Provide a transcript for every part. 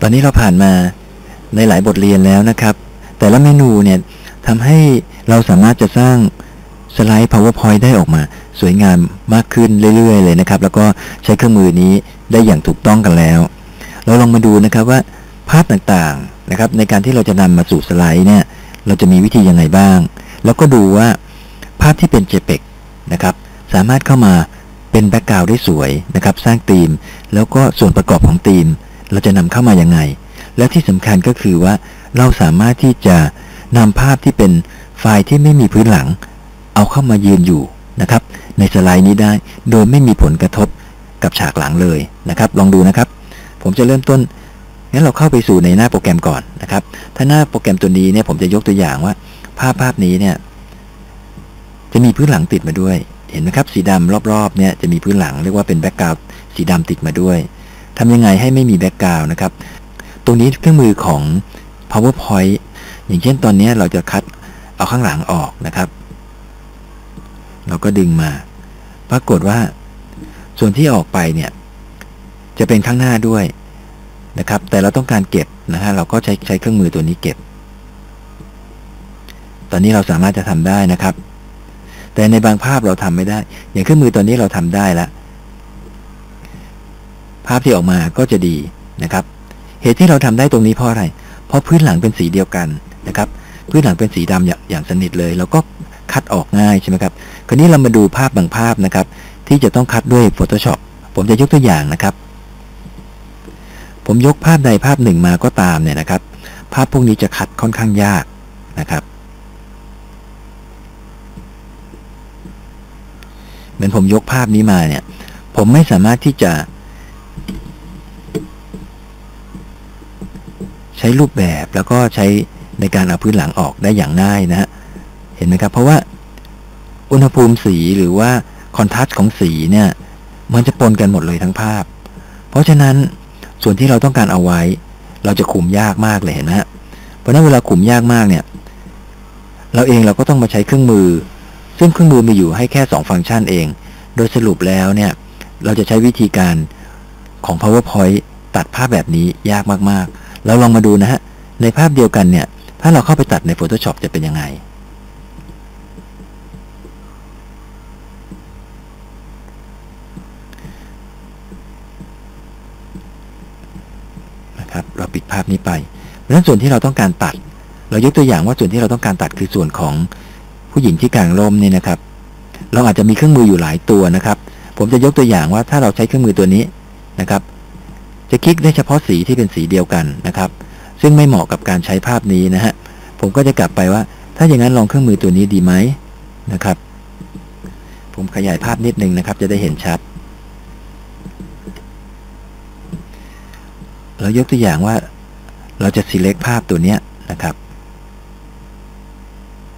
ตอนนี้เราผ่านมาในหลายบทเรียนแล้วนะครับ แต่ละเมนูเนี่ยทำให้เราสามารถจะสร้างสไลด์ powerpoint ได้ออกมา สวยงามมากขึ้นเรื่อย ๆ เลยนะครับ แล้วก็ใช้เครื่องมือนี้ได้อย่างถูกต้องกันแล้ว เราลองมาดูนะครับว่าภาพต่างๆนะครับ ในการที่เราจะนำมาสู่สไลด์เนี่ยเราจะมีวิธียังไงบ้าง แล้วก็ดูว่าภาพที่เป็น JPEG นะครับ สามารถเข้ามาเป็นแบ็กกราวด์ได้สวยนะครับ สร้างธีม แล้วก็ส่วนประกอบของธีม เราจะนำเข้ามายังไง และที่สำคัญก็คือว่าเราสามารถที่จะนำภาพที่เป็นไฟล์ที่ไม่มีพื้นหลัง เอาเข้ามายืนอยู่นะครับ ในสไลด์นี้ได้โดยไม่มีผลกระทบกับฉากหลังเลยนะครับ ลองดูนะครับ ผมจะเริ่มต้นงั้นเราเข้าไปสู่ในหน้าโปรแกรมก่อนนะครับ ถ้าหน้าโปรแกรมตัวนี้เนี่ยผมจะยกตัวอย่างว่า ภาพภาพนี้เนี่ยจะมีพื้นหลังติดมาด้วย เห็นไหมครับ สีดำรอบๆเนี่ยจะมีพื้นหลังเรียกว่าเป็นแบ็กกราวด์สีดำติดมาด้วย ทำยังไงให้ไม่มีแบ็กกราวด์นะครับ ตรงนี้เครื่องมือของ powerpoint อย่างเช่นตอนนี้เราจะคัดเอาข้างหลังออกนะครับ เราก็ดึงมา ปรากฏว่า ส่วนที่ออกไปเนี่ย จะเป็นข้างหน้าด้วยนะครับ แต่เราต้องการเก็บนะฮะ เราก็ใช้ใช้เครื่องมือตัวนี้เก็บ ตอนนี้เราสามารถจะทำได้นะครับ แต่ในบางภาพเราทำไม่ได้ อย่างเครื่องมือตัวนี้เราทำได้แล้ว ภาพที่ออกมาก็จะดีนะครับ เหตุที่เราทำได้ตรงนี้เพราะอะไร เพราะพื้นหลังเป็นสีเดียวกันนะครับ พื้นหลังเป็นสีดำอย่างอย่างสนิทเลยเราก็คัดออกง่ายใช่ไหมครับ คราวนี้เรามาดูภาพบางภาพนะครับ ที่จะต้องคัดด้วย Photoshop ผมจะยกตัวอย่างนะครับ ผมยกภาพใดภาพหนึ่งมาก็ตามเนี่ยนะครับ ภาพพวกนี้จะคัดค่อนข้างยากนะครับเหมือนผมยกภาพนี้มาเนี่ย ผมไม่สามารถที่จะ ใช้รูปแบบแล้วก็ใช้ในการเอาพื้นหลังออกได้อย่างง่ายนะฮะเห็นไหมครับ เพราะว่าอุณหภูมิสีหรือว่าคอนทราสต์ของสีเนี่ย มันจะปนกันหมดเลยทั้งภาพ เพราะฉะนั้นส่วนที่เราต้องการเอาไว้ เราจะขุมยากมากเลยเห็นไหมฮะเพราะนั้นเวลาขุมยากมากเนี่ย เราเองเราก็ต้องมาใช้เครื่องมือ ซึ่งเครื่องมือมีอยู่ให้แค่ 2 ฟังก์ชันเอง โดยสรุปแล้วเนี่ย เราจะใช้วิธีการของ powerpoint ตัดภาพแบบนี้ยากมากๆ เราลองมาดูนะฮะ ในภาพเดียวกันเนี่ย ถ้าเราเข้าไปตัดใน Photoshop จะเป็นยังไง นะครับ เราปิดภาพนี้ไป เพราะฉะนั้นส่วนที่เราต้องการตัด เรายกตัวอย่างว่าส่วนที่เราต้องการตัดคือส่วนของผู้หญิงที่กลางร่มเนี่ยนะครับ เราอาจจะมีเครื่องมืออยู่หลายตัวนะครับ ผมจะยกตัวอย่างว่าถ้าเราใช้เครื่องมือตัวนี้นะครับ จะคลิกได้เฉพาะสีที่เป็นสีเดียวกันนะครับ ซึ่งไม่เหมาะกับการใช้ภาพนี้นะฮะ ผมก็จะกลับไปว่า ถ้าอย่างนั้นลองเครื่องมือตัวนี้ดีไหมนะครับ ผมขยายภาพนิดนึงนะครับ จะได้เห็นชัด เรายกตัวอย่างว่าเราจะ select ภาพตัวนี้นะครับ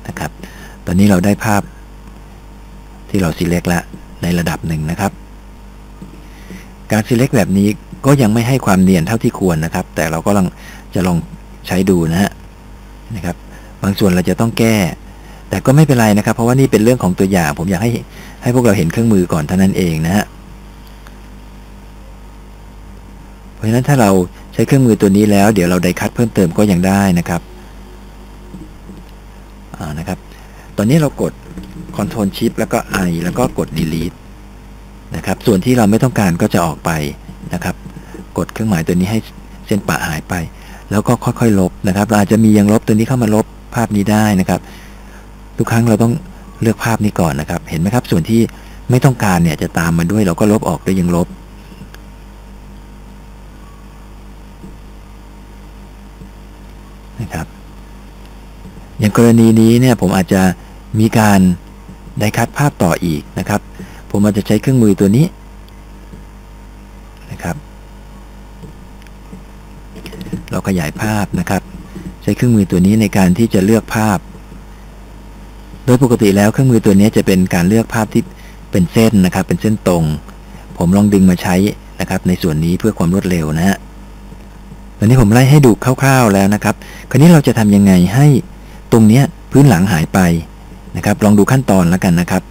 นะครับ ตอนนี้เราได้ภาพที่เรา select ละในระดับหนึ่งนะครับ การ select แบบนี้ก็ยังไม่ให้ความเนียนเท่าที่ควรนะครับ แต่เราก็ลองจะลองใช้ดูนะฮะนะครับ บางส่วนเราจะต้องแก้ แต่ก็ไม่เป็นไรนะครับ เพราะว่านี่เป็นเรื่องของตัวอย่าง ผมอยากให้ให้พวกเราเห็นเครื่องมือก่อนเท่านั้นเองนะฮะเพราะฉะนั้นถ้าเราใช้เครื่องมือตัวนี้แล้ว เดี๋ยวเราไดคัดเพิ่มเติมก็ยังได้นะครับนะครับ ตอนนี้เรากด Ctrl Shift แล้วก็ I แล้วก็กด Delete นะครับ ส่วนที่เราไม่ต้องการก็จะออกไปนะครับ กดเครื่องหมายตัวนี้ให้เส้นปะหายไป แล้วก็ค่อยๆ ลบนะครับ เราอาจจะมียังลบตัวนี้เข้ามาลบภาพนี้ได้นะครับ ทุกครั้งเราต้องเลือกภาพนี้ก่อนนะครับ เห็นไหมครับ ส่วนที่ไม่ต้องการเนี่ยจะตามมาด้วยเราก็ลบออกด้วยยังลบนะครับ อย่างกรณีนี้เนี่ยผมอาจจะมีการได้คัดภาพต่ออีกนะครับ ผมอาจจะใช้เครื่องมือตัวนี้นะครับ เราขยายภาพนะครับ ใช้เครื่องมือตัวนี้ในการที่จะเลือกภาพ โดยปกติแล้วเครื่องมือตัวนี้จะเป็นการเลือกภาพที่เป็นเส้นนะครับ เป็นเส้นตรง ผมลองดึงมาใช้นะครับ ในส่วนนี้เพื่อความรวดเร็วนะฮะตอนนี้ผมไล่ให้ดูคร่าว ๆแล้วนะครับ คราวนี้เราจะทำยังไงให้ตรงเนี้ยพื้นหลังหายไปนะครับ ลองดูขั้นตอนแล้วกันนะครับ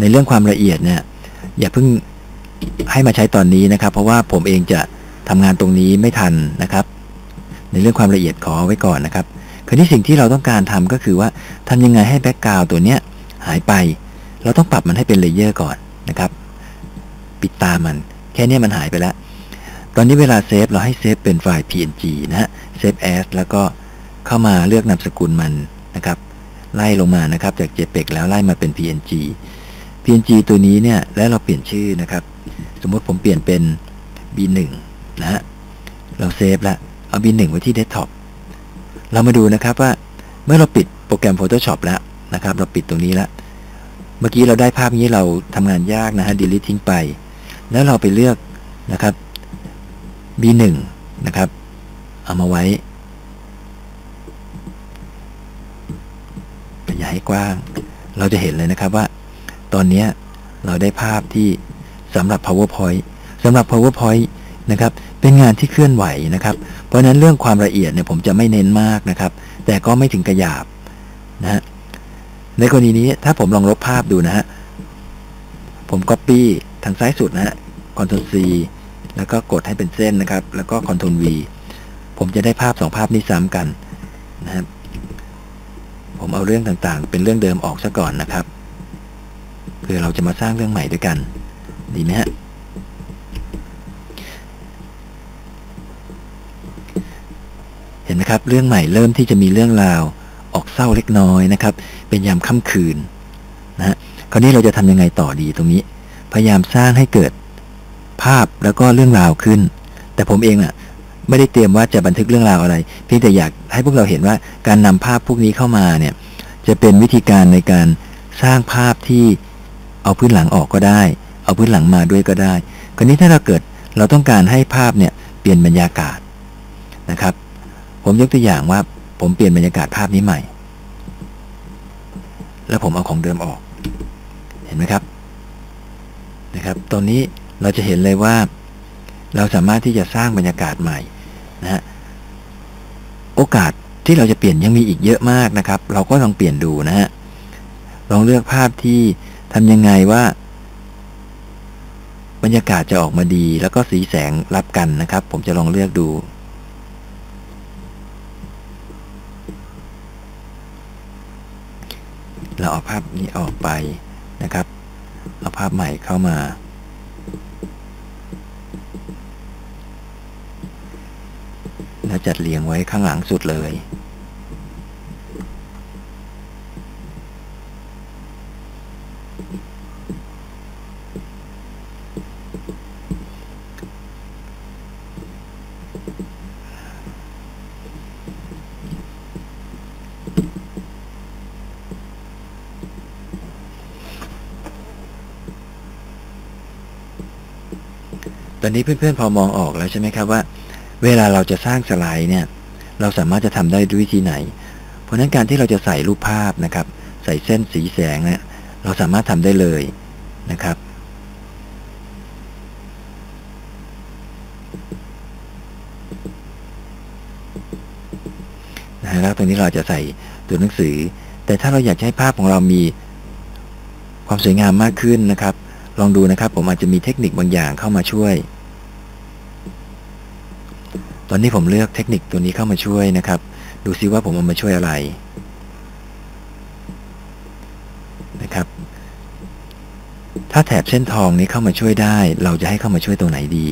ในเรื่องความละเอียดเนี่ย อย่าเพิ่งให้มาใช้ตอนนี้นะครับ เพราะว่าผมเองจะทำงานตรงนี้ไม่ทันนะครับ ในเรื่องความละเอียดขอไว้ก่อนนะครับคราวนี้สิ่งที่เราต้องการทำก็คือว่าทำยังไงให้แบ็กกราวตัวเนี้ยหายไป เราต้องปรับมันให้เป็นเลเยอร์ก่อนนะครับ ปิดตามัน แค่นี้มันหายไปแล้ว ตอนนี้เวลาเซฟเราให้เซฟเป็นไฟล์ png นะฮะเซฟ as แล้วก็เข้ามาเลือกนามสกุลมันนะครับ ไล่ลงมานะครับจาก JPEG แล้วไล่มาเป็น PNG PNG ตัวนี้เนี่ยแล้วเราเปลี่ยนชื่อนะครับ สมมติผมเปลี่ยนเป็น B1 นะฮะเราเซฟละเอา B1 ไว้ที่เดสก์ท็อปเรามาดูนะครับว่าเมื่อเราปิดโปรแกรม Photoshop แล้วนะครับ เราปิดตรงนี้แล้วเมื่อกี้เราได้ภาพนี้เราทำงานยากนะฮะ delete ทิ้งไป แล้วเราไปเลือกนะครับ B1 นะครับ เอามาไว้ขยายกว้าง เราจะเห็นเลยนะครับว่า ตอนนี้เราได้ภาพที่สำหรับ PowerPoint สำหรับ PowerPoint นะครับ เป็นงานที่เคลื่อนไหวนะครับ เพราะนั้นเรื่องความละเอียดเนี่ยผมจะไม่เน้นมากนะครับ แต่ก็ไม่ถึงกระยาบนะฮะ ในกรณีนี้ถ้าผมลองลบภาพดูนะฮะ ผม Copy ทางซ้ายสุดนะฮะ Ctrl C แล้วก็กดให้เป็นเส้นนะครับ แล้วก็ Ctrl V ผมจะได้ภาพสองภาพนี้ซ้ำกันนะครับ ผมเอาเรื่องต่างๆ เป็นเรื่องเดิมออกซะก่อนนะครับ พื่อเราจะมาสร้างเรื่องใหม่ด้วยกัน ดีไหมฮะเห็นไหมครับ เรื่องใหม่เริ่มที่จะมีเรื่องราวออกเศร้าเล็กน้อยนะครับ เป็นยามค่ำคืนนะฮะคราวนี้เราจะทำยังไงต่อดีตรงนี้ พยายามสร้างให้เกิดภาพแล้วก็เรื่องราวขึ้น แต่ผมเองอะไม่ได้เตรียมว่าจะบันทึกเรื่องราวอะไร เพียงแต่อยากให้พวกเราเห็นว่าการนำภาพพวกนี้เข้ามาเนี่ย จะเป็นวิธีการในการสร้างภาพที่ เอาพื้นหลังออกก็ได้ เอาพื้นหลังมาด้วยก็ได้คราวนี้ถ้าเราเกิดเราต้องการให้ภาพเนี่ยเปลี่ยนบรรยากาศนะครับ ผมยกตัวอย่างว่าผมเปลี่ยนบรรยากาศภาพนี้ใหม่ แล้วผมเอาของเดิมออก เห็นไหมครับนะครับ ตอนนี้เราจะเห็นเลยว่า เราสามารถที่จะสร้างบรรยากาศใหม่นะฮะโอกาสที่เราจะเปลี่ยนยังมีอีกเยอะมากนะครับ เราก็ลองเปลี่ยนดูนะฮะลองเลือกภาพที่ำยังไงว่า บรรยากาศจะออกมาดี แล้วก็สีแสงรับกันนะครับ ผมจะลองเลือกดูเราเอาภาพนี้ออกไปนะครับ เอาภาพใหม่เข้ามา แล้วจัดเรียงไว้ข้างหลังสุดเลย อนนี้เพื่อนๆพอมองออกแล้วใช่ไหมครับว่า เวลาเราจะสร้างสไลด์เนี่ย เราสามารถจะทำได้ด้วยวิธีไหน เพราะนั้นการที่เราจะใส่รูปภาพนะครับ ใส่เส้นสีแสงเนี่ยเราสามารถทำได้เลยนะครับนะแล้วตรงนี้เราจะใส่ตัวหนังสือ แต่ถ้าเราอยากให้ภาพของเรามีความสวยงามมากขึ้นนะครับ ลองดูนะครับ ผมอาจจะมีเทคนิคบางอย่างเข้ามาช่วย ตอนนี้ผมเลือกเทคนิคตัวนี้เข้ามาช่วยนะครับ ดูซิว่าผมเอามาช่วยอะไรนะครับ ถ้าแถบเส้นทองนี้เข้ามาช่วยได้ เราจะให้เข้ามาช่วยตรงไหนดี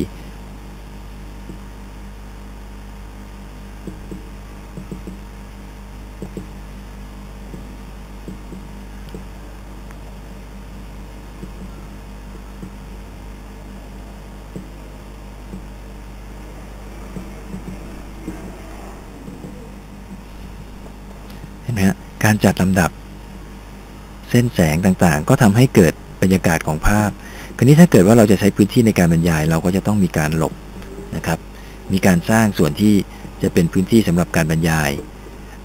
เห็นไหมฮะ การจัดลำดับ เส้นแสงต่างๆ ก็ทำให้เกิดบรรยากาศของภาพคราวนี้ถ้าเกิดว่าเราจะใช้พื้นที่ในการบรรยาย เราก็จะต้องมีการหลบนะครับ มีการสร้างส่วนที่จะเป็นพื้นที่สำหรับการบรรยาย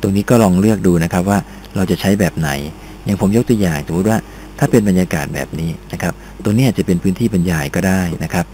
ตรงนี้ก็ลองเลือกดูนะครับว่าเราจะใช้แบบไหน อย่างผมยกตัวอย่างสมมติว่าถ้าเป็นบรรยากาศแบบนี้นะครับตรงนี้อาจจะเป็นพื้นที่บรรยายก็ได้นะครับ